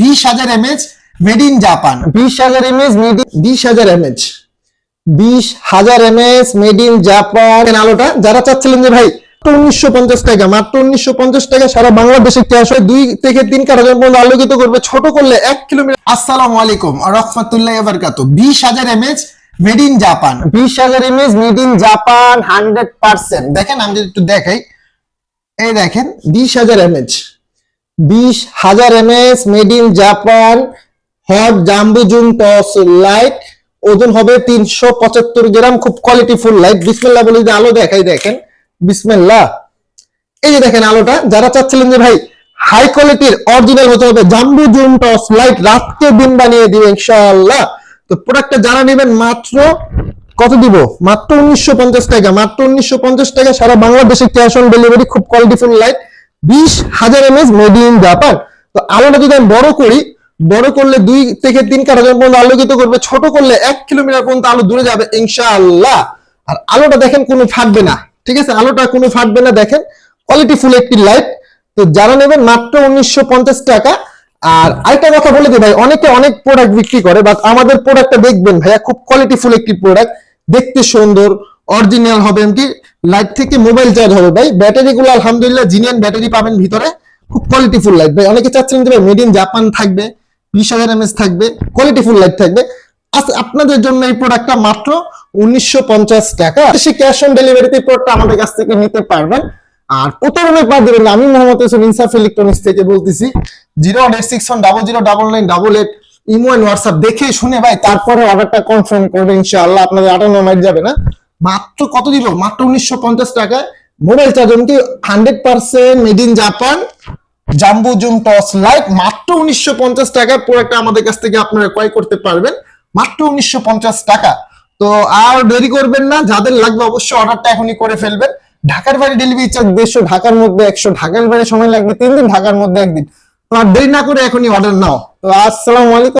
বিশ হাজার mAh made in Japan বিশ হাজার এমএস মেড বিশ হাজার এমএচ বিশ হাজার এমএস মেড ইন জাপান আলোটা? যারা চাচ্ছিলেন যে ভাই উনিশশো পঞ্চাশ টাকা মাত্র উনিশশো পঞ্চাশ টাকা সারা বাংলাদেশে ক্যাশ দুই থেকে তিন পর্যন্ত আলোকিত করবে ছোট করলে এক কিলোমিটার। আসসালামু আলাইকুম রহমতুল্লাহ এবারকাত বিশ হাজার এমএচ মেড ইন জাপান বিশ হাজার MS made in Japan hundred percent দেখেন আমি যদি একটু দেখাই এই দেখেন বিশ হাজার এমএচ বিশ হাজার MS made in Japan hot jumbo zoom torch light ওজন হবে তিনশো পঁচাত্তর গ্রাম, খুব কোয়ালিটি ফুল লাইট বিসমিল্লাহ বলে যদি আলো দেখাই, দেখেন, বিসমিল্লাহ। এই যে দেখেন আলোটা, যারা চাচ্ছিলেন যে ভাই হাই কোয়ালিটির অরিজিনাল হতে হবে জাম্বু জুম টস লাইট রাতকে দিন বানিয়ে দিবে, ইনশাআল্লাহ। তো প্রোডাক্টটা যারা নেবেন, মাত্র কত দিব? মাত্র উনিশশো পঞ্চাশ টাকা, মাত্র উনিশশো পঞ্চাশ টাকা, সারা বাংলাদেশে ক্যাশ অন ডেলিভারি খুব কোয়ালিটি ফুল লাইট বিশ হাজার এমএস মেড ইন জাপান তো আলোটা যদি আমি বড় করি, বড় করলে দুই থেকে তিন কাঠাগার পর্যন্ত আলোকিত করবে, ছোট করলে এক কিলোমিটার পর্যন্ত আলো দূরে যাবে, ইনশাআল্লাহ। আর আলোটা দেখেন কোনো ফাটবে না, ঠিক আছে? আলোটা কোনো ফাটবে না, দেখেন। কোয়ালিটি ফুল একটি লাইট তো যারা নেবেন মাত্র উনিশশো পঞ্চাশ টাকা। আর আরেকটা কথা বলে দিই ভাই, অনেকে অনেক প্রোডাক্ট বিক্রি করে বাট আমাদের প্রোডাক্টটা দেখবেন ভাইয়া, খুব কোয়ালিটি ফুল একটি প্রোডাক্ট দেখতে সুন্দর অরিজিনাল হবে এমনকি লাইট থেকে মোবাইল চার্জ হবে। ভাই ব্যাটারি গুলো আলহামদুলিল্লাহ জিনিয়ান ব্যাটারি পাবেন ভিতরে। খুব কোয়ালিটি ফুল লাইট ভাই, অনেকে চাচ্ছেন যে মেড ইন জাপান থাকবে, বিশ হাজার এমএস থাকবে কোয়ালিটি ফুল লাইট থাকবে। আপনাদের জন্য এই প্রোডাক্টটা মাত্র উনিশশো পঞ্চাশ টাকা। সে ক্যাশ অন ডেলিভারিতে প্রোডাক্টটা আমাদের কাছ থেকে নিতে পারবেন। আর প্রতারণায় পা দেবেন আমি মোহাম্মদ হোসেন ইনসাফ ইলেকট্রনিক্স থেকে বলতেছি। Zero eight six one double zero double nine double eight imo and WhatsApp দেখে শুনে ভাই, তারপরে অর্ডারটা কনফার্ম করবে ইনশাআল্লাহ। আপনাদের আটান্ন মাইট যাবে না। মাত্র কত দিব? মাত্র উনিশশো পঞ্চাশ টাকায় মোবাইল চার্জ এমনকি hundred percent made in Japan, jumbo zoom torch light, মাত্র উনিশশো পঞ্চাশ টাকা প্রোডাক্টটা আমাদের কাছ থেকে আপনারা ক্রয় করতে পারবেন, মাত্র উনিশশো পঞ্চাশ টাকা। তো আর দেরি করবেন না, যাদের লাগবে অবশ্যই অর্ডারটা এখনই করে ফেলবেন। ঢাকার বাইরে ডেলিভারি চার্জ দেড়শো, ঢাকার মধ্যে একশো, ঢাকার বাইরে সময় লাগবে তিন দিন, ঢাকার মধ্যে একদিন। তো আর দেরি না করে এখনই অর্ডার নাও। তো আসসালামু আলাইকুম।